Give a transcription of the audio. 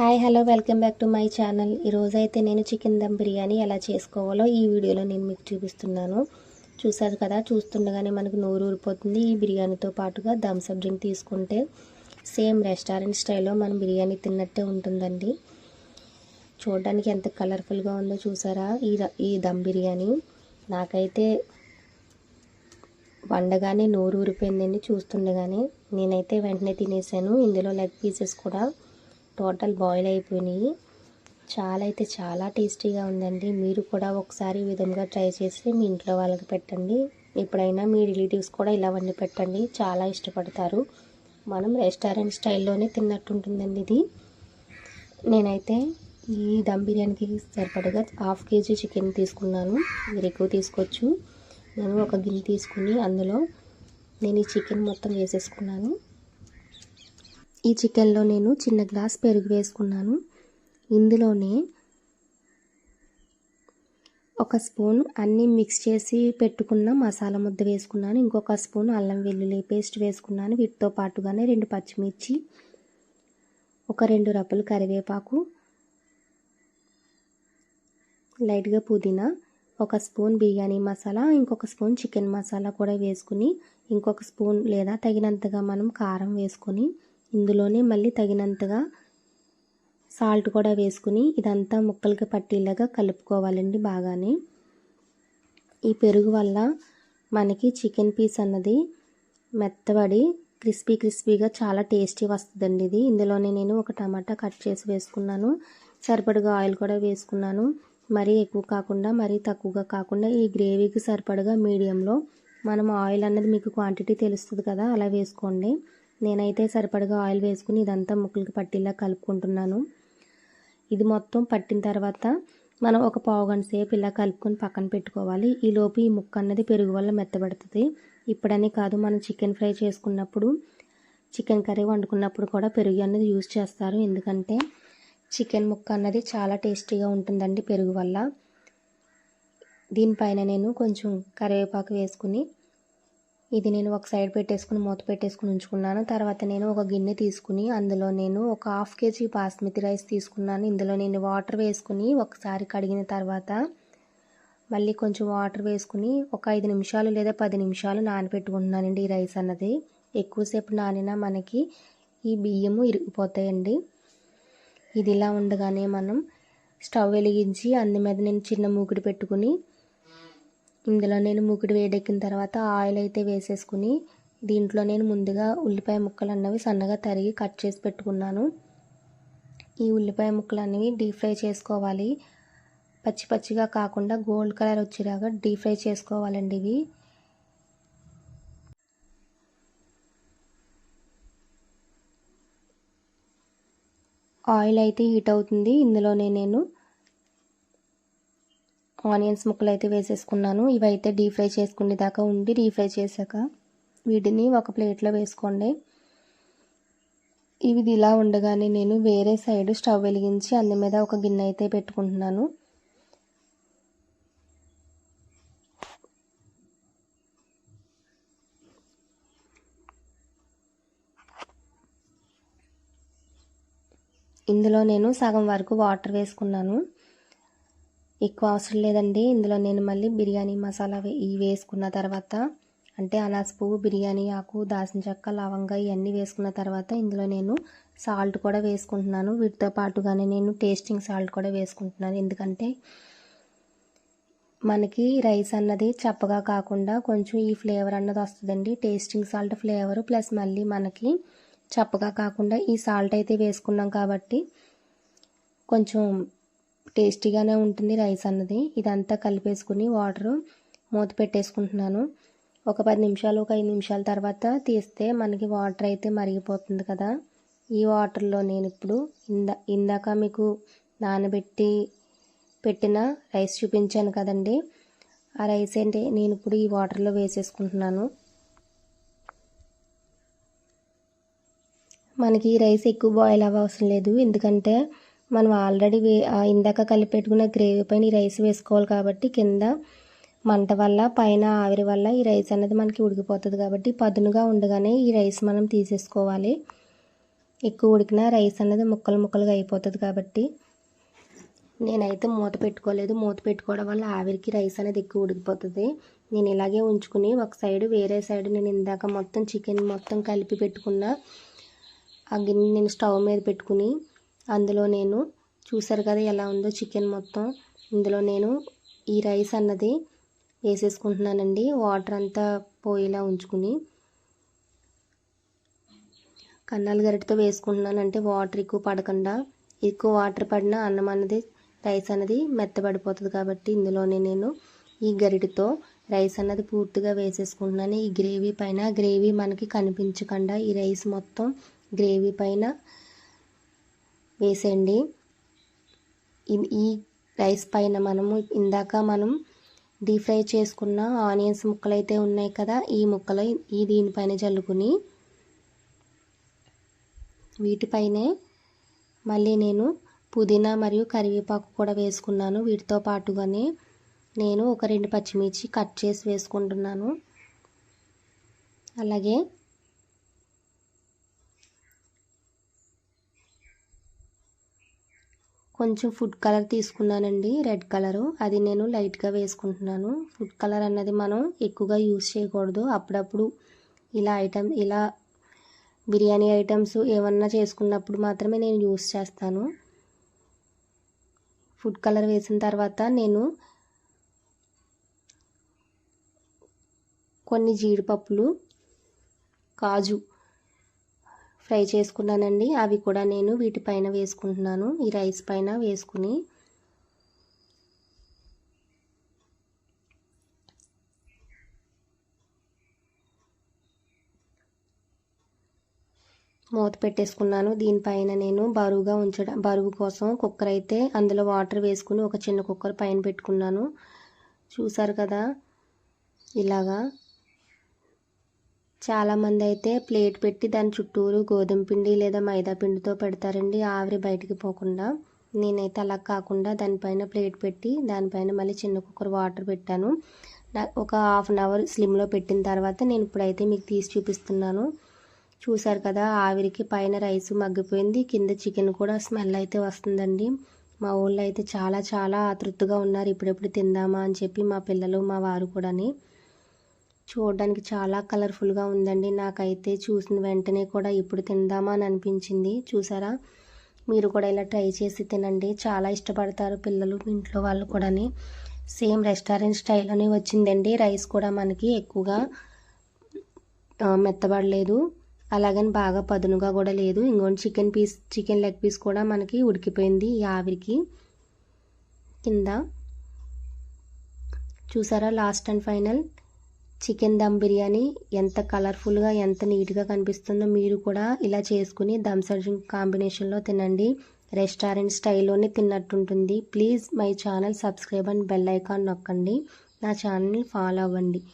Hi hello welcome back to my channel. ఈరోజైతే నేను chicken dum biryani ఎలా చేసుకోవాలో ఈ వీడియోలో నేను మీకు చూపిస్తున్నాను. చూసారు కదా చూస్తుండగానే మనకు నోరు ఊరిపోతుంది. ఈ బిర్యానీతో పాటుగా థమ్స్అప్ డ్రింక్ తీసుకుంటే సేమ్ రెస్టారెంట్ స్టైల్లో మనం బిర్యానీ తిన్నట్టే ఉంటుందండి. చూడడానికి ఎంత కలర్ఫుల్గా ఉందో చూసారా? ఈ ఈ దమ్ బిర్యానీ నాకైతే వండగానే నోరు ఊరిపోయిందండి చూస్తుండగానే నేనైతే వెంటనే తినేసాను. ఇందులో లెగ్ పీసెస్ కూడా టోటల్ బాయిల్ అయిపోయినాయి. చాలా అయితే చాలా టేస్టీగా ఉందండి. మీరు కూడా ఒకసారి ఈ విధంగా ట్రై చేసి మీ ఇంట్లో వాళ్ళకి పెట్టండి. ఎప్పుడైనా మీ రిలేటివ్స్ కూడా ఇలా వండి పెట్టండి. చాలా ఇష్టపడతారు. మనం రెస్టారెంట్ స్టైల్లోనే తిన్నట్టు ఉంటుందండి ఇది. నేనైతే ఈ దమ్ బిర్యానీకి సరిపడగా హాఫ్ కేజీ చికెన్ తీసుకున్నాను. మీరు ఎక్కువ తీసుకోవచ్చు. నేను ఒక గిన్నె తీసుకుని అందులో నేను ఈ చికెన్ మొత్తం వేసేసుకున్నాను. ఈ చికెన్లో నేను చిన్న గ్లాస్ పెరుగు వేసుకున్నాను. ఇందులోనే ఒక స్పూన్ అన్నీ మిక్స్ చేసి పెట్టుకున్న మసాలా ముద్ద వేసుకున్నాను. ఇంకొక స్పూన్ అల్లం వెల్లుల్లి పేస్ట్ వేసుకున్నాను. వీటితో పాటుగానే రెండు పచ్చిమిర్చి ఒక రెండు రప్పలు కరివేపాకు లైట్గా పుదీనా ఒక స్పూన్ బిర్యానీ మసాలా ఇంకొక స్పూన్ చికెన్ మసాలా కూడా వేసుకుని ఇంకొక స్పూన్ లేదా తగినంతగా మనం కారం వేసుకొని ఇందులోనే మళ్ళీ తగినంతగా సాల్ట్ కూడా వేసుకుని ఇదంతా ముక్కలకి పట్టేలాగా కలుపుకోవాలండి బాగానే. ఈ పెరుగు వల్ల మనకి చికెన్ పీస్ అన్నది మెత్తబడి క్రిస్పీ క్రిస్పీగా చాలా టేస్టీ వస్తుందండి ఇది. ఇందులోనే నేను ఒక టమాటా కట్ చేసి వేసుకున్నాను. సరిపడగా ఆయిల్ కూడా వేసుకున్నాను. మరీ ఎక్కువ కాకుండా మరీ తక్కువగా కాకుండా ఈ గ్రేవీకి సరిపడగా మీడియంలో మనం ఆయిల్ అన్నది మీకు క్వాంటిటీ తెలుస్తుంది కదా అలా వేసుకోండి. నేనైతే సరిపడగా ఆయిల్ వేసుకుని ఇదంతా ముక్కలకి పట్టిలా కలుపుకుంటున్నాను. ఇది మొత్తం పట్టిన తర్వాత మనం ఒక పావు గంట సేపు ఇలా కలుపుకొని పక్కన పెట్టుకోవాలి. ఈ లోపు ఈ ముక్క అన్నది పెరుగు వల్ల మెత్తబడుతుంది. ఇప్పుడని కాదు మనం చికెన్ ఫ్రై చేసుకున్నప్పుడు చికెన్ కర్రీ వండుకున్నప్పుడు కూడా పెరుగు అన్నది యూజ్ చేస్తారు. ఎందుకంటే చికెన్ ముక్క అన్నది చాలా టేస్టీగా ఉంటుందండి పెరుగు వల్ల. దీనిపైన నేను కొంచెం కరివేపాకు వేసుకుని ఇది నేను ఒక సైడ్ పెట్టేసుకుని మూత పెట్టేసుకుని ఉంచుకున్నాను. తర్వాత నేను ఒక గిన్నె తీసుకుని అందులో నేను ఒక హాఫ్ కేజీ బాస్మతి రైస్ తీసుకున్నాను. ఇందులో నేను వాటర్ వేసుకుని ఒకసారి కడిగిన తర్వాత మళ్ళీ కొంచెం వాటర్ వేసుకుని ఒక ఐదు నిమిషాలు లేదా పది నిమిషాలు నానబెట్టుకుంటున్నానండి ఈ రైస్ అన్నది. ఎక్కువసేపు నానినా మనకి ఈ బియ్యము ఇరిగిపోతాయండి. ఇది ఇలా ఉండగానే మనం స్టవ్ వెలిగించి అందు మీద నేను చిన్న మూకుడు పెట్టుకుని ఇందులో నేను మూకుడు వేడెక్కిన తర్వాత ఆయిల్ అయితే వేసేసుకుని దీంట్లో నేను ముందుగా ఉల్లిపాయ ముక్కలు అన్నవి సన్నగా తరిగి కట్ చేసి పెట్టుకున్నాను. ఈ ఉల్లిపాయ ముక్కలు అనేవి డీప్ ఫ్రై చేసుకోవాలి. పచ్చి పచ్చిగా కాకుండా గోల్డ్ కలర్ వచ్చేలాగా డీప్ ఫ్రై చేసుకోవాలండి ఇవి. ఆయిల్ అయితే హీట్ అవుతుంది. ఇందులోనే నేను ఆనియన్స్ ముక్కలు అయితే వేసేసుకున్నాను. ఇవైతే డీప్ ఫ్రై చేసుకునే దాకా ఉండి డీప్ ఫ్రై చేశాక వీటిని ఒక ప్లేట్లో వేసుకోండి. ఇవి ఇలా ఉండగానే నేను వేరే సైడ్ స్టవ్ వెలిగించి అందు మీద ఒక గిన్నె అయితే పెట్టుకుంటున్నాను. ఇందులో నేను సగం వరకు వాటర్ వేసుకున్నాను. ఎక్కువ అవసరం లేదండి. ఇందులో నేను మళ్ళీ బిర్యానీ మసాలా ఇవి వేసుకున్న తర్వాత అంటే అనాస పువ్వు బిర్యానీ ఆకు దాసిన చెక్క లవంగా ఇవన్నీ వేసుకున్న తర్వాత ఇందులో నేను సాల్ట్ కూడా వేసుకుంటున్నాను. వీటితో పాటుగానే నేను టేస్టింగ్ సాల్ట్ కూడా వేసుకుంటున్నాను. ఎందుకంటే మనకి రైస్ అన్నది చప్పగా కాకుండా కొంచెం ఈ ఫ్లేవర్ అన్నది వస్తుందండి. టేస్టింగ్ సాల్ట్ ఫ్లేవర్ ప్లస్ మళ్ళీ మనకి చప్పగా కాకుండా ఈ సాల్ట్ అయితే వేసుకున్నాం కాబట్టి కొంచెం టేస్టీగానే ఉంటుంది రైస్ అన్నది. ఇదంతా కలిపేసుకుని వాటర్ మూత పెట్టేసుకుంటున్నాను. ఒక పది నిమిషాలు ఒక ఐదు నిమిషాల తర్వాత తీస్తే మనకి వాటర్ అయితే మరిగిపోతుంది కదా. ఈ వాటర్లో నేను ఇప్పుడు ఇందా ఇందాక మీకు నానబెట్టి పెట్టిన రైస్ చూపించాను కదండి. ఆ రైస్ ఏంటి? నేను ఇప్పుడు ఈ వాటర్లో వేసేసుకుంటున్నాను. మనకి ఈ రైస్ ఎక్కువ బాయిల్ అవ్వవసరం లేదు. ఎందుకంటే మనం ఆల్రెడీ వే ఇందాక కలిపెట్టుకున్న గ్రేవీ పైన ఈ రైస్ వేసుకోవాలి కాబట్టి కింద మంట వల్ల పైన ఆవిరి వల్ల ఈ రైస్ అనేది మనకి ఉడికిపోతుంది కాబట్టి పదునుగా ఉండగానే ఈ రైస్ మనం తీసేసుకోవాలి. ఎక్కువ ఉడికినా రైస్ అనేది ముక్కలు ముక్కలుగా అయిపోతుంది కాబట్టి నేనైతే మూత పెట్టుకోలేదు. మూత పెట్టుకోవడం వల్ల ఆవిరికి రైస్ అనేది ఎక్కువ ఉడికిపోతుంది. నేను ఇలాగే ఉంచుకుని ఒక సైడ్ వేరే సైడ్ నేను ఇందాక మొత్తం చికెన్ మొత్తం కలిపి పెట్టుకున్న ఆ గిన్నె నేను స్టవ్ మీద పెట్టుకుని అందులో నేను చూసారు కదా ఎలా ఉందో చికెన్ మొత్తం. ఇందులో నేను ఈ రైస్ అన్నది వేసేసుకుంటున్నానండి. వాటర్ అంతా పోయేలా ఉంచుకుని. కన్నాలు గరిటతో వేసుకుంటున్నాను అంటే వాటర్ ఎక్కువ పడకుండా ఎక్కువ వాటర్ పడినా అన్నం అన్నది రైస్ అనేది మెత్తబడిపోతుంది కాబట్టి ఇందులోనే నేను ఈ గరిటతో రైస్ అన్నది పూర్తిగా వేసేసుకుంటున్నాను. ఈ గ్రేవీ పైన గ్రేవీ మనకి కనిపించకుండా ఈ రైస్ మొత్తం గ్రేవీ పైన వేసేయండి. ఈ రైస్ పైన మనము ఇందాక మనం డీప్ ఫ్రై చేసుకున్న ఆనియన్స్ ముక్కలు అయితే ఉన్నాయి కదా ఈ ముక్కలు ఈ దీనిపైన చల్లుకుని వీటిపైనే మళ్ళీ నేను పుదీనా మరియు కరివేపాకు కూడా వేసుకున్నాను. వీటితో పాటుగానే నేను ఒక రెండు పచ్చిమిర్చి కట్ చేసి వేసుకుంటున్నాను. అలాగే కొంచెం ఫుడ్ కలర్ తీసుకున్నానండి రెడ్ కలరు. అది నేను లైట్గా వేసుకుంటున్నాను. ఫుడ్ కలర్ అన్నది మనం ఎక్కువగా యూజ్ చేయకూడదు. అప్పుడప్పుడు ఇలా ఐటమ్ ఇలా బిర్యానీ ఐటమ్స్ ఏమన్నా చేసుకున్నప్పుడు మాత్రమే నేను యూస్ చేస్తాను. ఫుడ్ కలర్ వేసిన తర్వాత నేను కొన్ని జీడిపప్పులు కాజు ఫ్రై చేసుకున్నానండి. అవి కూడా నేను వీటిపైన వేసుకుంటున్నాను. ఈ రైస్ పైన వేసుకుని. మూత పెట్టేసుకున్నాను. దీనిపైన నేను బరువుగా ఉంచడం బరువు కోసం కుక్కర్ అయితే అందులో వాటర్ వేసుకుని ఒక చిన్న కుక్కర్ పైన పెట్టుకున్నాను. చూసారు కదా? ఇలాగా. చాలామంది అయితే ప్లేట్ పెట్టి దాని చుట్టూరు గోధుమ పిండి లేదా మైదా పిండితో పెడతారండి ఆవిరి బయటికి పోకుండా. నేనైతే అలా కాకుండా దానిపైన ప్లేట్ పెట్టి దానిపైన మళ్ళీ చిన్న కుక్కర్ వాటర్ పెట్టాను. ఒక హాఫ్ అన్ అవర్ స్లిమ్లో పెట్టిన తర్వాత నేను ఇప్పుడైతే మీకు తీసి చూపిస్తున్నాను. చూసారు కదా ఆవిరికి పైన రైస్ మగ్గిపోయింది కింద చికెన్ కూడా స్మెల్ అయితే వస్తుందండి. మా ఊళ్ళో అయితే చాలా చాలా ఆతృతగా ఉన్నారు ఇప్పుడెప్పుడు తిందామా అని చెప్పి మా పిల్లలు మా వారు కూడాని. చూడడానికి చాలా కలర్ఫుల్గా ఉందండి. నాకైతే చూసిన వెంటనే కూడా ఇప్పుడు తిందామా అని అనిపించింది. చూసారా? మీరు కూడా ఇలా ట్రై చేసి తినండి. చాలా ఇష్టపడతారు పిల్లలు ఇంట్లో వాళ్ళు కూడాని. సేమ్ రెస్టారెంట్ స్టైల్లోనే వచ్చిందండి. రైస్ కూడా మనకి ఎక్కువగా మెత్తబడలేదు. అలాగని బాగా పదునుగా కూడా లేదు. ఇంకోటి chicken piece chicken leg piece కూడా మనకి ఉడికిపోయింది ఈ ఆవిరికి. కింద చూసారా? Last and final. Chicken dum biryani ఎంత కలర్ఫుల్గా ఎంత నీట్గా కనిపిస్తుందో మీరు కూడా ఇలా చేసుకుని దమ్ సర్జింగ్ కాంబినేషన్లో తినండి. రెస్టారెంట్ స్టైల్లోనే తిన్నట్టుంటుంది. Please my channel subscribe and bell icon నొక్కండి. నా ఛానల్ని ఫాలో అవ్వండి.